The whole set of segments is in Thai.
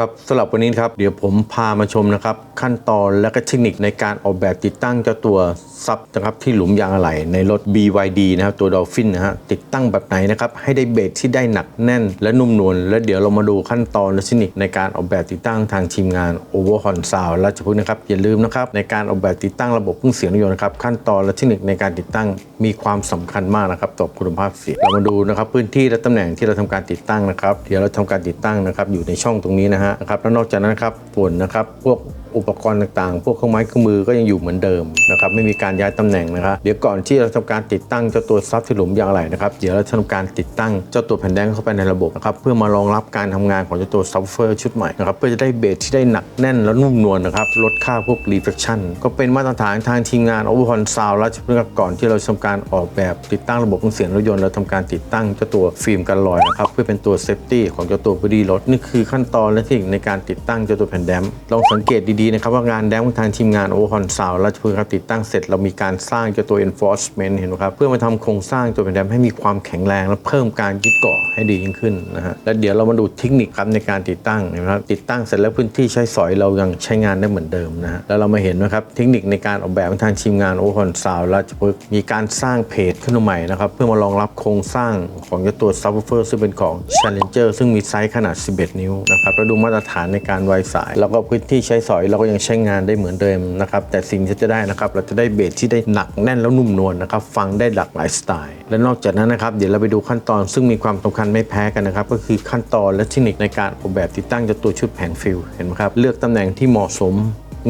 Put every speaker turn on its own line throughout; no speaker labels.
ครับสำหรับวันนี้ครับเดี๋ยวผมพามาชมนะครับ ขั้นตอนและก็เทคนิคในการออกแบบติดตั้งเจ้าตัวซับนะครับที่หลุมยางอะไหล่ในรถ BYD นะครับตัว Dolphin นะฮะติดตั้งแบบไหนนะครับให้ได้เบรกที่ได้หนักแน่นและนุ่มนวลและเดี๋ยวเรามาดูขั้นตอนและเทคนิคในการออกแบบติดตั้งทางทีมงาน Overhorn Sound ราชพฤกษ์นะครับอย่าลืมนะครับในการออกแบบติดตั้งระบบเครื่องเสียงรถยนต์นะครับขั้นตอนและเทคนิคในการติดตั้งมีความสำคัญมากนะครับต่อคุณภาพเสียงเรามาดูนะครับพื้นที่และตำแหน่งที่เราทำการติดตั้งนะครับเดี๋ยวเราทำการติดตั้งนะครับอยู่ในช่องตรงนี้นะฮะนะครับแล้วนอกจากนั้นครับฝนนะครับพวก อุปกรณ์ต่างๆ พวกเครื่องไม้เครื่องมือก็ยังอยู่เหมือนเดิมนะครับไม่มีการย้ายตำแหน่งนะครับเดี๋ยวก่อนที่เราทำการติดตั้งเจ้าตัวซับที่หลุมยางไหลนะครับเดี๋ยวเราจะทำการติดตั้งเจ้าตัวแผ่นแดงเข้าไปในระบบนะครับเพื่อมารองรับการทำงานของเจ้าตัวซับเฟอร์ชุดใหม่นะครับเพื่อจะได้เบสที่ได้หนักแน่นและนุ่มนวลนะครับลดค่าพวก reflection ก็เป็นมาตรฐานทางทีมงาน Overhorn Sound ราชพฤกษ์ครับก่อนที่เราจะทำการออกแบบติดตั้งระบบเครื่องเสียงรถยนต์เราทำการติดตั้งเจ้าตัวฟิล์มกันรอยนะครับเพื่อเป็นตัวเซฟตี้ของเจ้าตัวบอดี้รถนี่คือขั้นตอนและเทคนิคในการติดตั้งเจ้าตัวแผ่นแดมลองสังเกตดีๆนะครับว่างานแดมป์ของทางทีมงาน Overhorn Sound ราชพฤกษ์ครับติดตั้งเสร็จเรามีการสร้างเจ้าตัว enforcement เห็นไหมครับเพื่อมาทำโครงสร้างตัวแผ่นแดมให้มีความแข็งแรง และเพิ่มการยึดเกาะให้ดียิ่งขึ้นนะฮะและเดี๋ยวเรามาดูเทคนิคครับในการติดตั้งนะครับติดตั้งเสร็จแล้วพื้นที่ใช้สอยเรายังใช้งานได้เหมือนเดิมนะฮะแล้วเรามาเห็นนะครับเทคนิคในการออกแบบของทางทีมงาน Overhorn Sound ราชพฤกษ์มีการสร้างเพจขึ้นมาใหม่นะครับเพื่อมารองรับโครงสร้างของเจ้าตัว subwoofer ซึ่งเป็นของ Challenger ซึ่งมีไซส์ขนาด 11 นิ้วนะครับแล้วดูมาตรฐานในการไวสาย แล้วก็พื้นที่ใช้สอยเราก็ยังใช้งานได้เหมือนเดิมนะครับแต่สิ่งที่จะได้นะครับเราจะได้เบสที่ได้หนักแน่นแล้วนุ่มนวลนะครับฟังได้หลากหลายสไตล์และนอกจากนั้นนะครับเดี๋ยวเราไปดูขั้นตอนซึ่งมีความสำคัญไม่แพ้กันนะครับก็คือขั้นตอนและเทคนิคในการออกแบบติดตั้งเจ้าตัวชุดแผงฟิลเห็นไหมครับเลือกตำแหน่งที่เหมาะสม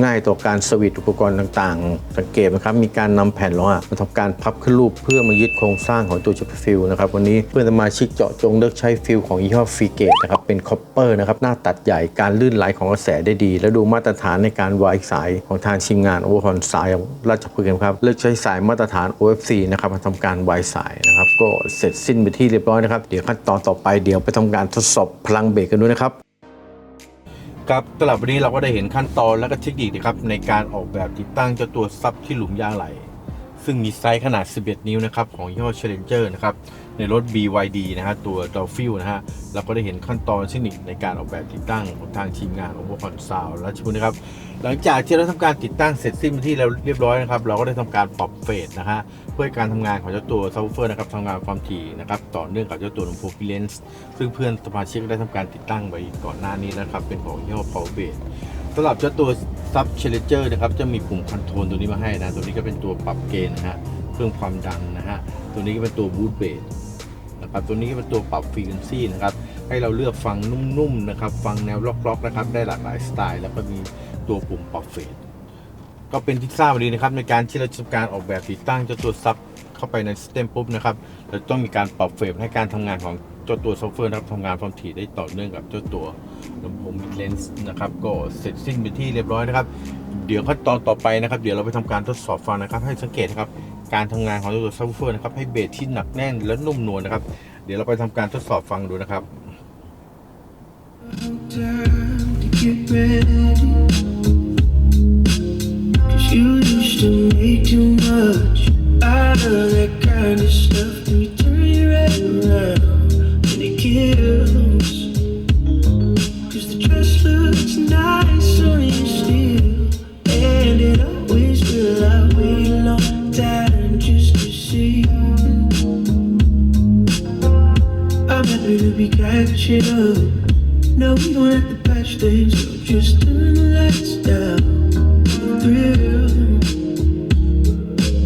ง่ายต่อการสวิตอุปกรณ์ต่างๆ สังเกตนะครับมีการนำแผ่นรองอะมาทำการพับขึ้นรูปเพื่อมายึดโครงสร้างของตัวชุดฟิลนะครับวันนี้เพื่อนสมาชิกเจาะจงเลือกใช้ฟิลของยี่ห้อฟีเกตนะครับเป็นคอปเปอร์นะครับหน้าตัดใหญ่การลื่นไหลของกระแสได้ดี และดูมาตรฐานในการวายสายของทางทีมงานโอเวอร์ฮอนสายราชพฤกษ์ครับเลือกใช้สายมาตรฐาน OFC นะครับมาทำการวายสายนะครับก็เสร็จสิ้นไปที่เรียบร้อยนะครับเดี๋ยวขั้นตอนต่อไปเดี๋ยวไปทำการทดสอบพลังเบรกกันด้วยนะครับ ครับสำหรับวันนี้เราก็ได้เห็นขั้นตอนและก็เทคนิคนะครับในการออกแบบติดตั้งเจ้าตัวซับที่หลุมยางไหล ซึ่งมีไซส์ขนาด 11 นิ้วนะครับ ของยี่ห้อ Challenger นะครับ ในรถ BYD นะฮะตัว Dolphin นะฮะเราก็ได้เห็นขั้นตอนเทคนิคในการออกแบบติดตั้งของทางทีมงาน o v e r c o n s o u n d และชุดนะครับ หลังจากที่เราทำการติดตั้งเสร็จสิ้นเป็นที่เราเรียบร้อยนะครับ เราก็ได้ทำการปรับเฟสนะฮะเพื่อการทำงานของเจ้าตัวซับ w ูเฟอร์นะครับทำงานความถี่นะครับต่อเนื่องกับเจ้าตัวลำโพงพิเลนส์ซึ่งเพื่อนสมาชิกได้ทำการติดตั้งไว้ก่อนหน้านี้แล้วครับเป็นของยี่ห้อ Power b a s สำหรับเจ้าตัวซับเชลเจอร์นะครับจะมีปุ่มคอนโทรลตัวนี้มาให้นะ ตัวนี้ก็เป็นตัวปรับเกณฑ์นะฮะเพิ่มความดังนะฮะตัวนี้ก็เป็นตัวบูทเบสนะครับตัวนี้ก็เป็นตัวปรับฟรีเควนซีนะครับให้เราเลือกฟังนุ่มๆนะครับฟังแนวล็อกๆนะครับได้หลากหลายสไตล์ แล้วก็มีตัวปุ่มปรับเฟสก็เป็นที่ทราบดีนะครับในการที่เราจะทำการออกแบบติดตั้งเจ้าตัวซับเข้าไปในสเต็มปุ๊บนะครับเราต้องมีการปรับเฟสให้การทำงานของเจ้าตัวซอฟต์แวร์นะครับทำงานความถี่ได้ต่อเนื่องกับเจ้าตัว ลำโพงมิดเลนส์นะครับ ก็เสร็จสิ้นเป็นที่เรียบร้อยนะครับ เดี๋ยวขั้นตอนต่อไปนะครับ เดี๋ยวเราไปทำการทดสอบฟังนะครับ ให้สังเกตนะครับ การทำงานของตัวซับวูเฟอร์นะครับ ให้เบสที่หนักแน่นและนุ่มนวลนะครับ เดี๋ยวเราไปทำการทดสอบฟังดูนะครับ
out of that kind of stuff. Then you turn your head around and it kills. No, we don't have to patch things up. Just turn the lights down. Thrill.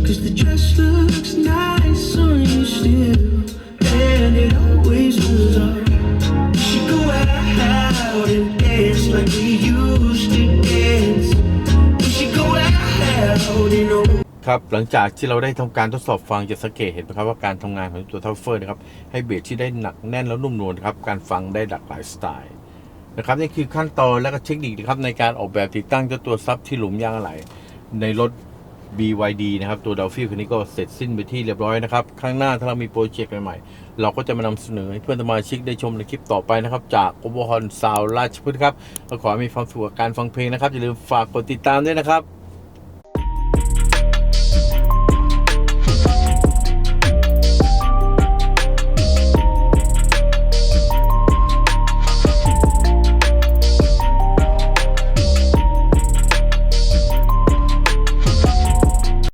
Cause the dress looks nice on you still. And it always was alright. We should go out and dance like we used to dance. We should go out and oh.
ครับหลังจากที่เราได้ทำการทดสอบฟังจะสังเกตเห็นไหมครับว่าการทำงานของตัวทัฟเฟอร์นะครับให้เบสที่ได้หนักแน่นแล้วนุ่มนวลครับการฟังได้หลากหลายสไตล์ นะครับนี่คือขั้นตอนและก็เทคนิคนะครับในการออกแบบติดตั้งเจ้าตัวซับที่หลุมยางอะไหล่ในรถ BYD นะครับตัวด l ฟิลคันนี้ก็เสร็จสิ้นไปที่เรียบร้อยนะครับข้างหน้าถ้าเรามีโปรเจกต์ใหม่ๆ เราก็จะมานำเสนอให้เพื่อนสมาชิกได้ชมในคลิปต่อไปนะครับ จากโอเวอร์ฮอนซาวราชพฤกษ์ครับขอให้มีความสุขกับการฟังเพลงนะครับอย่าลืมฝากกดติดตามด้วยนะครับ